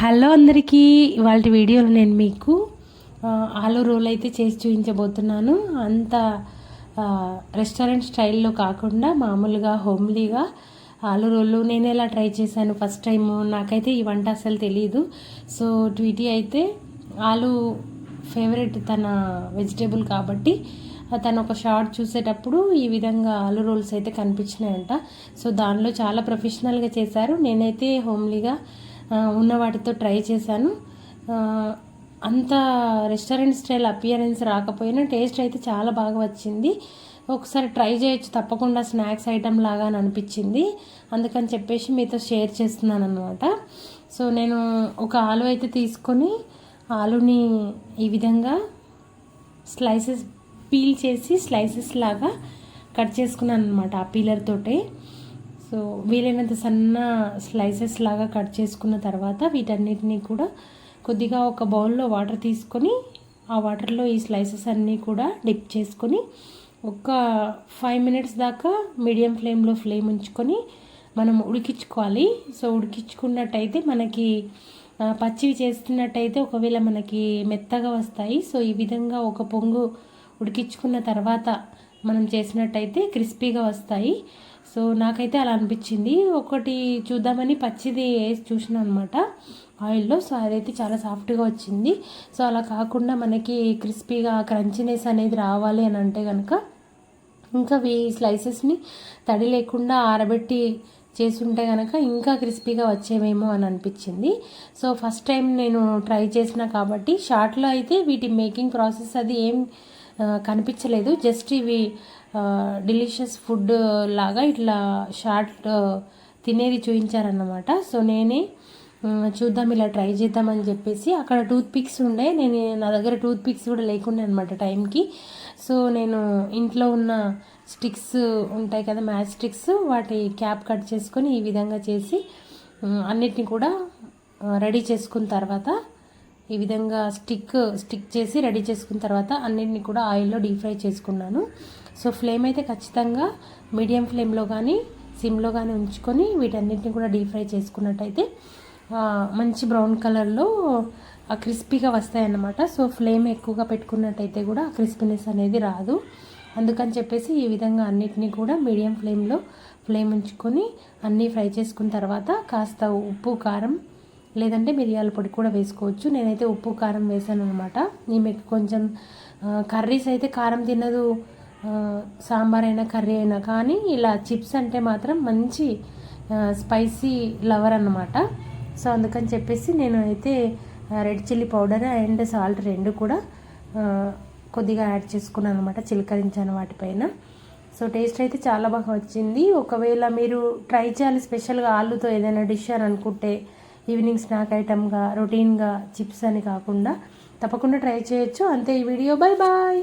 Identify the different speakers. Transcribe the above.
Speaker 1: Hello అందరికీ ఇవాళ వీడియోలో నేను మీకు ఆలు రోల్ అయితే చేసి చూపించబోతున్నాను. అంత రెస్టారెంట్ స్టైల్లో కాకుండా మామూలుగా హోమ్లీగా ఆలు రోళ్ళు నేను ఎలా ట్రై చేశాను ఫస్ట్ టైం నాకైతే ఈ వంట అసలు తెలియదు సో ట్వీటీ అయితే ఆలు ఫేవరెట్ తన వెజిటేబుల్ కాబట్టి తను ఒక షార్ట్ చూసేటప్పుడు ఈ విధంగా ఆలు రోల్స్ అయితే కనిపించినాయంట. సో దానిలో చాలా ప్రొఫెషనల్గా చేశారు. నేనైతే హోమ్లీగా ఉన్న వాటితో ట్రై చేశాను. అంత రెస్టారెంట్ స్టైల్ అపియరెన్స్ రాకపోయినా టేస్ట్ అయితే చాలా బాగా వచ్చింది. ఒకసారి ట్రై చేయొచ్చు తప్పకుండా స్నాక్స్ ఐటమ్ లాగా అని అనిపించింది. అందుకని చెప్పేసి మీతో షేర్ చేస్తున్నాను అనమాట సో నేను ఒక ఆలు అయితే తీసుకొని ఆలుని ఈ విధంగా స్లైసెస్ పీల్ చేసి స్లైసెస్ లాగా కట్ చేసుకున్నాను అనమాట ఆ పీలర్ తోటే. సో వీలైనంత సన్న స్లైసెస్ లాగా కట్ చేసుకున్న తర్వాత వీటన్నిటిని కూడా కొద్దిగా ఒక బౌల్లో వాటర్ తీసుకొని ఆ వాటర్లో ఈ స్లైసెస్ అన్నీ కూడా డిప్ చేసుకొని ఒక ఫైవ్ మినిట్స్ దాకా మీడియం ఫ్లేమ్లో ఫ్లేమ్ ఉంచుకొని మనం ఉడికించుకోవాలి. సో ఉడికించుకున్నట్టయితే మనకి పచ్చివి చేస్తున్నట్టయితే ఒకవేళ మనకి మెత్తగా వస్తాయి. సో ఈ విధంగా ఒక పొంగు ఉడికించుకున్న తర్వాత మనం చేసినట్టయితే క్రిస్పీగా వస్తాయి. సో నాకైతే అలా అనిపించింది. ఒకటి చూద్దామని పచ్చిది వేసి చూసిన అనమాట ఆయిల్లో సో అదైతే చాలా సాఫ్ట్గా వచ్చింది. సో అలా కాకుండా మనకి క్రిస్పీగా క్రంచినెస్ అనేది రావాలి అని అంటే కనుక ఇంకా ఈ స్లైసెస్ని తడి లేకుండా ఆరబెట్టి చేసుంటే కనుక ఇంకా క్రిస్పీగా వచ్చేవేమో అని అనిపించింది. సో ఫస్ట్ టైం నేను ట్రై చేసిన కాబట్టి షార్ట్లో అయితే వీటి మేకింగ్ ప్రాసెస్ అది ఏం కనిపించలేదు. జస్ట్ ఇవి డిలీషియస్ ఫుడ్ లాగా ఇట్లా షార్ట్ తినేది చూపించారన్నమాట సో నేనే చూద్దాం ఇలా ట్రై చేద్దామని చెప్పేసి అక్కడ టూత్ పిక్స్ ఉండే. నేను నా దగ్గర టూత్ పిక్స్ కూడా లేకుండే అనమాట టైంకి. సో నేను ఇంట్లో ఉన్న స్టిక్స్ ఉంటాయి కదా మ్యాచ్ స్టిక్స్ వాటి క్యాప్ కట్ చేసుకొని ఈ విధంగా చేసి అన్నిటిని కూడా రెడీ చేసుకున్న తర్వాత ఈ విధంగా స్టిక్ స్టిక్ చేసి రెడీ చేసుకున్న తర్వాత అన్నిటిని కూడా ఆయిల్లో డీప్ ఫ్రై చేసుకున్నాను. సో ఫ్లేమ్ అయితే ఖచ్చితంగా మీడియం ఫ్లేమ్లో కానీ సిమ్లో కానీ ఉంచుకొని వీటన్నిటిని కూడా డీప్ ఫ్రై చేసుకున్నట్టయితే మంచి బ్రౌన్ కలర్లో క్రిస్పీగా వస్తాయి అన్నమాట సో ఫ్లేమ్ ఎక్కువగా పెట్టుకున్నట్టయితే కూడా క్రిస్పీనెస్ అనేది రాదు. అందుకని చెప్పేసి ఈ విధంగా అన్నిటినీ కూడా మీడియం ఫ్లేమ్లో ఫ్లేమ్ ఉంచుకొని అన్నీ ఫ్రై చేసుకున్న తర్వాత కాస్త ఉప్పు కారం లేదంటే మిరియాల పొడి కూడా వేసుకోవచ్చు. నేనైతే ఉప్పు కారం వేసాను అనమాట మీకు కొంచెం కర్రీస్ అయితే కారం తినదు సాంబార్ అయినా కర్రీ అయినా కానీ ఇలా చిప్స్ అంటే మాత్రం మంచి స్పైసీ లవర్ అనమాట సో అందుకని చెప్పేసి నేను అయితే red chilli powder and salt రెండు కూడా కొద్దిగా యాడ్ చేసుకున్నాను అనమాట చిలకరించాను వాటిపైన. సో టేస్ట్ అయితే చాలా బాగా వచ్చింది. ఒకవేళ మీరు ట్రై చేయాలి స్పెషల్గా ఆలుతో ఏదైనా డిష్ అని అనుకుంటే ఈవినింగ్ స్నాక్ ఐటమ్గా రొటీన్గా చిప్స్ అని కాకుండా తప్పకుండా ట్రై చేయొచ్చు. అంతే ఈ వీడియో. Bye bye.